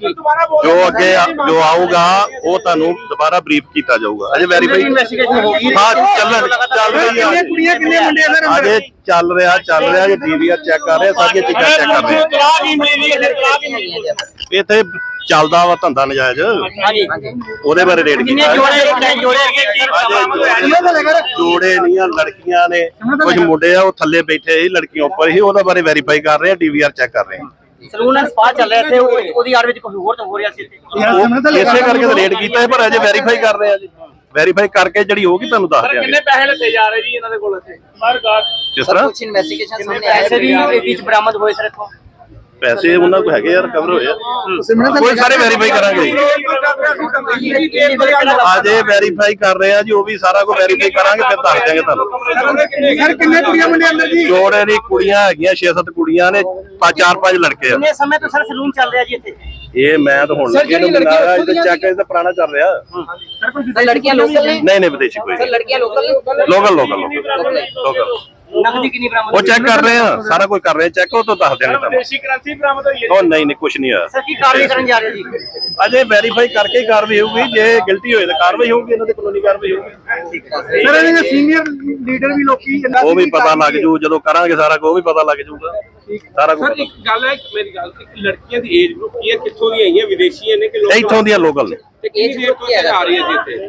ਜੋ। ਅੱਗੇ ਜੋ ਆਊਗਾ ਉਹ ਤੁਹਾਨੂੰ ਦੁਬਾਰਾ ਬਰੀਫ ਕੀਤਾ ਜਾਊਗਾ। ਅਜੇ ਵੈਰੀਫਾਈ ਇਨਵੈਸਟੀਗੇਸ਼ਨ ਹੋ ਗਈ? ਹਾਂ ਚੱਲ ਚੱਲ ਰਹੀ ਆ ਕੁੜੀਆਂ ਕਿੰਨੇ ਮੁੰਡੇ ਸਰ ਅਜੇ ਚੱਲ ਰਿਹਾ ਚੱਲ ਰਿਹਾ ਜੇ ਡੀਵੀਆਰ ਚੈੱਕ ਕਰ ਰਹੇ ਸਾਰੀਆਂ ਚੀਜ਼ਾਂ ਚੈੱਕ ਕਰ ਰਹੇ। ਤਲਾਕ ਹੀ ਮਿਲੀ ਹੈ ਤਲਾਕ ਹੀ ਮਿਲੀ ਹੈ। ਇੱਥੇ ਚੱਲਦਾ ਵਾ ਧੰਦਾ ਨਜਾਇਜ਼। ਹਾਂਜੀ। ਉਹਦੇ ਬਾਰੇ ਰੇਡ ਕਿੰਨੇ ਕੀਤਾ। ਜੋੜੇ ਜੋੜੇ ਅਜੇ ਜੋੜੇ ਨਹੀਂ ਆ ਲੜਕੀਆਂ ਨੇ। ਕੁਝ ਮੁੰਡੇ ਆ ਉਹ ਥੱਲੇ ਬੈਠੇ ਸੀ ਲੜਕੀਆਂ ਉੱਪਰ ਸੀ ਉਹਦਾ ਬਾਰੇ ਵੈਰੀਫਾਈ ਕਰ ਰਹੇ ਆ ਡੀਵੀਆਰ ਚੈੱਕ ਕਰ ਰਹੇ ਆ। ਸਲੂਨ ਐਂਡ ਸਪਾ ਚੱਲ ਰਿਹਾ ਇੱਥੇ ਉਹ- ਉਹਦੀ ਆੜ ਵਿੱਚ ਕੋਈ ਹੋਰ ਤਾਂ ਹੋ ਰਿਹਾ ਸੀ ਇੱਥੇ। ਇਸੇ ਕਰਕੇ ਤਾਂ ਰੇਡ ਕੀਤਾ ਹੈ ਪਰ ਅਜੇ ਵੈਰੀਫਾਈ ਕਰ ਰਹੇ ਆ ਜੀ। ਵੈਰੀਫਾਈ ਕਰਕੇ ਜਿਹੜੀ ਹੋਊਗੀ ਤੁਹਾਨੂੰ ਦੱਸ ਦਿਆਂਗੇ। ਕਿੰਨੇ ਪੈਸੇ ਲੱਤੇ ਜਾ ਰਹੇ ਜੀ ਇਹਨਾਂ ਦੇ ਕੋਲ ਇੱਥੇ? ਹਰ ਗਾਹਕ ਕਿਸ ਤਰ੍ਹਾਂ? ਕੁਝ ਇਨਵੈਸਟੀਗੇਸ਼ਨ ਸਾਹਮਣੇ ਪੈਸੇ ਵੀ ਇਹ ਵਿੱਚ ਬਰਾਮਦ ਹੋਏ ਸਰ ਇੱਥੋਂ। ਪੈਸੇ ਉਹਨਾਂ ਕੋਲ ਹੈਗੇ ਆ ਰਿਕਵਰ ਹੋਏ ਆ। ਕੋਈ ਸਾਰੇ ਵੈਰੀਫਾਈ ਕਰਾਂਗੇ। ਜੀ ਅਜੇ ਵੈਰੀਫਾਈ ਕਰ ਰਹੇ ਆ ਜੀ ਉਹ ਵੀ ਸਾਰਾ ਕੁਝ ਵੈਰੀਫਾਈ ਕਰਾਂਗੇ ਫਿਰ ਦੱਸ ਦਿਆਂਗੇ ਤੁਹਾਨੂੰ। ਸਰ ਕਿੰਨੇ ਕੁੜੀਆਂ ਮੁੰਡੇ ਅੰਦਰ ਜੀ? ਜੋੜੇ ਦੀ ਕੁੜੀਆਂ ਹੈਗੀਆਂ 6-7 ਕੁੜੀਆਂ ਨੇ ਚਾਰ ਪੰਜ ਲੜਕੇ ਆ। ਕਿੰਨੇ ਸਮੇਂ ਤੋਂ ਸਰ ਸਲੂਨ ਚੱਲ ਰਿਹਾ ਜੀ ਇੱਥੇ? ਇਹ ਮੈਂ ਤਾਂ ਹੁਣ ਲੱਗੇ ਨੂੰ ਮਿਲਾਇਆ ਇਹ ਚੈੱਕ ਇਹ ਤਾਂ ਪੁਰਾਣਾ ਚੱਲ ਰਿਹਾ। ਸਰ ਲੜਕੀਆਂ ਲੋਕਲ ਨੇ? ਨਹੀਂ ਨਹੀਂ ਵਿਦੇਸ਼ੀ ਕੋਈ ਸਰ ਲੜਕੀਆਂ ਲੋਕਲ ਨੇ? ਲੋਕਲ ਲੋਕਲ ਲੋਕਲ ਨਕਦੀ ਕਿੰਨੀ ਬਰਾਮਦ ਉਹ ਚੈੱਕ ਕਰ ਰਹੇ ਆ ਸਾਰਾ ਕੁਝ ਕਰ ਰਹੇ ਆ ਚੈੱਕ ਉਹ ਤੋਂ ਦੱਸ ਦਿਆਂਗੇ ਤੁਹਾਨੂੰ। ਦੇਸ਼ੀ ਕਰੰਸੀ ਬਰਾਮਦ ਹੋਈ ਹੈ ਉਹ ਨਹੀਂ ਨਹੀਂ ਕੁਝ ਨਹੀਂ ਹੋਇਆ। ਸਰ ਕੀ ਕਾਰਵਾਈ ਕਰਨ ਜਾ ਰਹੇ ਜੀ? ਅਜੇ ਵੈਰੀਫਾਈ ਕਰਕੇ ਹੀ ਕਾਰਵਾਈ ਹੋਊਗੀ। ਜੇ ਗਿਲਟੀ ਹੋਏ ਤਾਂ ਕਾਰਵਾਈ ਹੋਊਗੀ ਇਹਨਾਂ ਤੇ ਕਾਨੂੰਨੀ ਕਾਰਵਾਈ ਹੋਊਗੀ। ਸਰ ਇਹਨਾਂ ਦੇ ਸੀਨੀਅਰ ਲੀਡਰ ਵੀ ਲੋਕੀ ਉਹ ਵੀ ਪਤਾ ਲੱਗ ਜੂ। ਜਦੋਂ ਕਰਾਂਗੇ ਸਾਰਾ ਕੁਝ ਉਹ ਵੀ ਪਤਾ ਲੱਗ ਜੂਗਾ। ਸਾਰਾ ਕੁਝ ਸਰ ਇੱਕ ਗੱਲ ਹੈ ਮੇਰੀ ਗੱਲ ਇੱਕ ਲੜਕੀਆਂ ਦੀ ਏਜ ਗਰੁੱਪ ਕੀ ਹੈ ਕਿੱਥੋਂ ਦੀਆਂ ਆਈਆਂ ਵਿਦੇਸ਼ੀਆਂ ਨੇ ਕਿ ਲੋਕ ਇੱਥੋਂ ਦੀਆਂ ਲੋਕਲ ਨੇ। ਤੇ ਦੇਰ ਤੋਂ ਇੱਥੇ ਆ ਰਹੀ ਹੈ ਜੀ ਇੱਥੇ?